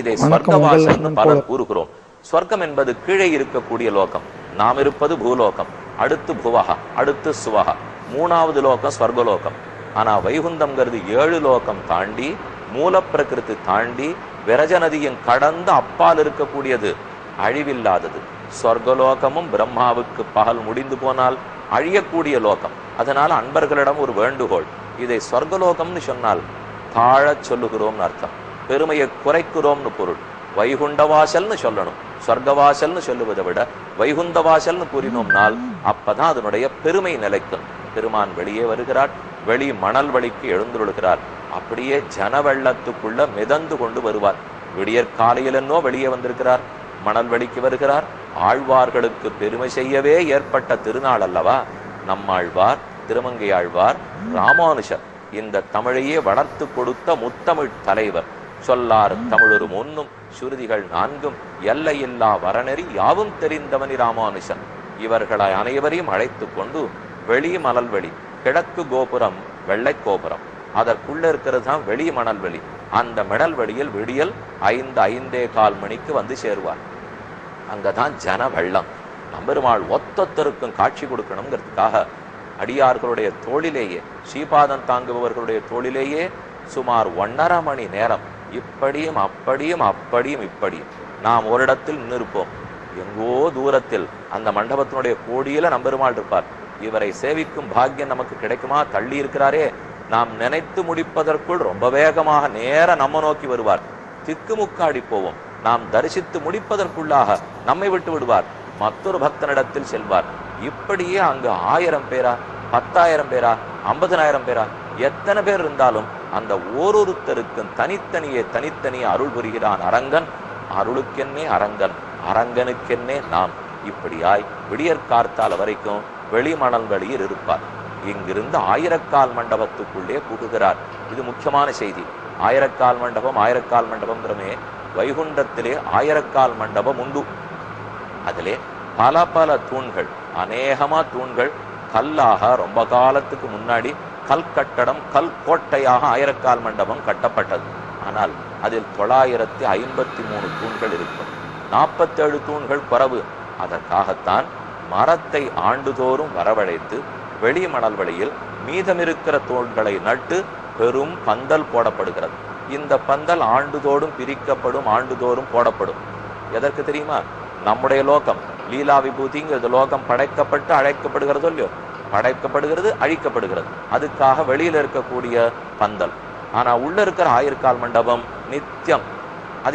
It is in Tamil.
இதை ஸ்வர்க்கவாசல்னு உங்கள் பலர் போல. கூறுகிறோம். ஸ்வர்க்கம் என்பது கீழே இருக்கக்கூடிய லோகம். நாம் இருப்பது பூலோகம். அடுத்து புவகா அடுத்து சுவகா மூணாவது லோகம் ஸ்வர்கலோகம் ஆனா வைகுந்தம்ங்கிறது ஏழு லோகம் தாண்டி மூலப்பிரகிருதி தாண்டி விரஜ நதியும் கடந்து அப்பால் இருக்கக்கூடியது அழிவில்லாதது. சொர்க்கலோகமும் பிரம்மாவுக்கு பகல் முடிந்து போனால் அழியக்கூடிய லோகம். அதனால அன்பர்களிடம் ஒரு வேண்டுகோள். இதை சொர்க்கலோகம்னு சொன்னால் தாழச் சொல்லுகிறோம்னு அர்த்தம். பெருமையை குறைக்கிறோம்னு பொருள். வைகுண்டவாசல்னு சொல்லணும். சொர்க்கவாசல்னு சொல்லுவதை விட வைகுந்தவாசல்னு கூறினோம்னால் அப்பதான் அதனுடைய பெருமை நிலைக்கும். பெருமான் வெளியே வருகிறார். வெளி மணல் வழிக்கு எழுந்துருளுகிறார். அப்படியே ஜன வெள்ளத்துக்குள்ள மிதந்து கொண்டு வருவார். விடியற் காலையிலன்னோ வெளியே வந்திருக்கிறார். மணல் வழிக்கு வருகிறார். ஆழ்வார்களுக்கு பெருமை செய்யவே ஏற்பட்ட திருநாள் அல்லவா? நம்மாழ்வார் திருமங்கை ஆழ்வார் ராமானுஷர் இந்த தமிழையே வளர்த்து கொடுத்த முத்தமிழ் தலைவர். சொல்லார் தமிழொரு முன்னும் சுருதிகள் நான்கும் எல்லையில்லா வரநெறி யாவும் தெரிந்தவனி ராமானுஷன். இவர்களை அனைவரையும் அழைத்து கொண்டு வெளி மணல்வெளி கிழக்கு கோபுரம் வெள்ளை கோபுரம். அதற்குள்ள இருக்கிறது தான் வெளி. மணல்வெளி அந்த மணல்வெளியில் விடியல் ஐந்து ஐந்தே கால் மணிக்கு வந்து சேருவார். அங்கதான் ஜன வெள்ளம். நம்பெருமாள் ஒத்தொத்தருக்கும் காட்சி கொடுக்கணுங்கிறதுக்காக அடியார்களுடைய தோளிலேயே ஸ்ரீபாதம் தாங்குபவர்களுடைய தோளிலேயே சுமார் ஒன்னரை மணி நேரம் இப்படியும் அப்படியும் அப்படியும் இப்படியும். நாம் ஒரு இடத்தில் நின்றுப்போம் எங்கோ தூரத்தில் அந்த மண்டபத்தினுடைய கோடியில நம்பெருமாள் இருப்பார். இவரை சேவிக்கும் பாக்கியம் நமக்கு கிடைக்குமா? தள்ளி இருக்கிறாரே. நாம் நினைத்து முடிப்பதற்குள் ரொம்ப வேகமாக நேர நம்ம நோக்கி வருவார். திக்குமுக்காடி போவோம். நாம் தரிசித்து முடிப்பதற்குள்ளாக நம்மை விட்டு விடுவார். மற்றொரு பக்தனிடத்தில் செல்வார். இப்படியே அங்கு ஆயிரம் பேரா பத்தாயிரம் பேரா ஐம்பதனாயிரம் பேரா எத்தனை பேர் இருந்தாலும் அந்த ஓரொருத்தருக்கும் தனித்தனியே தனித்தனியே அருள் புரிகிறான் அரங்கன். அருளுக்கென்னே அரங்கன் அரங்கனுக்கென்னே நாம். இப்படியாய் விடியற்கார்த்தால் வரைக்கும் வெளிமணல் வழியில் இருப்பார். இங்கிருந்து ஆயிரக்கால் மண்டபத்துக்குள்ளே புகுகிறார். இது முக்கியமான செய்தி. ஆயிரக்கால் மண்டபம் ஆயிரக்கால் மண்டபம்ங்கிறமே வைகுண்டத்திலே ஆயிரக்கால் மண்டபம் உண்டு. அதிலே பல பல தூண்கள் அநேகமா தூண்கள் கல்லாக ரொம்ப காலத்துக்கு முன்னாடி கல் கட்டடம் கல் கோட்டையாக ஆயிரக்கால் மண்டபம் கட்டப்பட்டது. ஆனால் அதில் தொள்ளாயிரத்தி ஐம்பத்தி மூணு தூண்கள் இருக்கும். நாற்பத்தேழு தூண்கள் குறவு அதற்காகத்தான் மரத்தை ஆண்டுதோறும் வரவழைத்து வெளி மணல் வழியில் மீதமிருக்கிற தூண்களை நட்டு பெரும் பந்தல் போடப்படுகிறது. இந்த பந்தல் ஆண்டுதோறும் பிரிக்கப்படும் ஆண்டுதோறும் போடப்படும். எதற்கு தெரியுமா? நம்முடைய லோகம் லீலா விபூதிங்கிறது லோகம் படைக்கப்பட்டு அழைக்கப்படுகிறதோ இல்லையோ? படைக்கப்படுகிறது அழிக்கப்படுகிறது. அதுக்காக வெளியில் இருக்கக்கூடிய பந்தல். ஆனால் உள்ளே இருக்கிற ஆயிரக்கால் மண்டபம் நித்தியம்.